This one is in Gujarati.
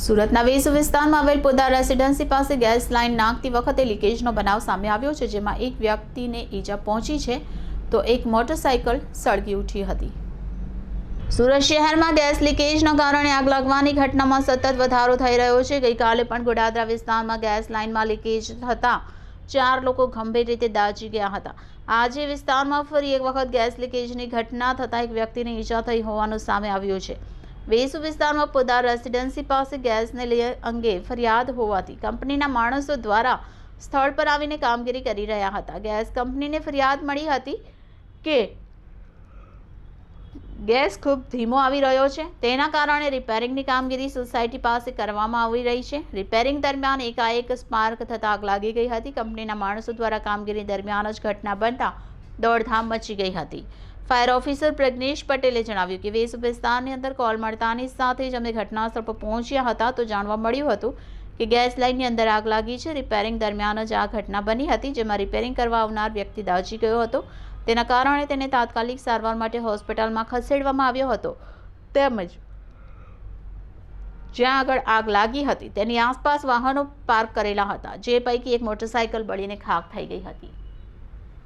સુરતના વેસુ વિસ્તારમાં આવેલ પોદા રેસિડેન્સી પાસે ગેસ લાઇન નાખતી વખતે લીકેજનો બનાવ સામે આવ્યો છે, જેમાં એક વ્યક્તિને ઈજા પહોંચી છે, તો એક મોટરસાઇકલ સળગી ઉઠી હતી. સુરત શહેરમાં ગેસ લીકેજના કારણે આગ લાગવાની ઘટનામાં સતત વધારો થઈ રહ્યો છે. ગઈકાલે પણ ગોડાદરા વિસ્તારમાં ગેસ લાઇનમાં લીકેજ થતાં ચાર લોકો ગંભીર રીતે દાજી ગયા હતા. આજે વિસ્તારમાં ફરી એક વખત ગેસ લીકેજની ઘટના થતાં એક વ્યક્તિને ઈજા થઈ હોવાનું સામે આવ્યું છે. વેસુ વિસ્તારમાં પોદાર રેસિડેન્સી પાસે ગેસને લઈ અંગે ફરિયાદ હોવાથી કંપનીના માણસો દ્વારા સ્થળ પર આવીને કામગીરી કરી રહ્યા હતા. ગેસ કંપનીને ફરિયાદ મળી હતી કે ગેસ ખૂબ ધીમો આવી રહ્યો છે. તેના કારણે રિપેરિંગની કામગીરી સોસાયટી પાસે કરવામાં આવી રહી છે. રિપેરિંગ દરમિયાન એકાએક સ્પાર્ક થતાં આગ લાગી ગઈ હતી. કંપનીના માણસો દ્વારા કામગીરી દરમિયાન જ ઘટના બનતા દોડધામ મચી ગઈ હતી. ફાયર ઓફિસર પ્રજ્ઞેશ પટેલે જણાવ્યું કે વેસ વિસ્તારની અંદર કોલ મળતાની સાથે જ અમે ઘટનાસ્થળ પર પહોંચ્યા હતા તો જાણવા મળ્યું હતું કે ગેસ લાઇનની અંદર આગ લાગી છે. રિપેરિંગ દરમિયાન જ આ ઘટના બની હતી, જેમાં રિપેરિંગ કરવા આવનાર વ્યક્તિ દાઝી ગયો હતો. તેના કારણે તેને તાત્કાલિક સારવાર માટે હોસ્પિટલમાં ખસેડવામાં આવ્યો હતો. તેમજ જ્યાં આગળ આગ લાગી હતી, તેની આસપાસ વાહનો પાર્ક કરેલા હતા, જે પૈકી એક મોટરસાયકલ બળીને ખાક થઈ ગઈ હતી.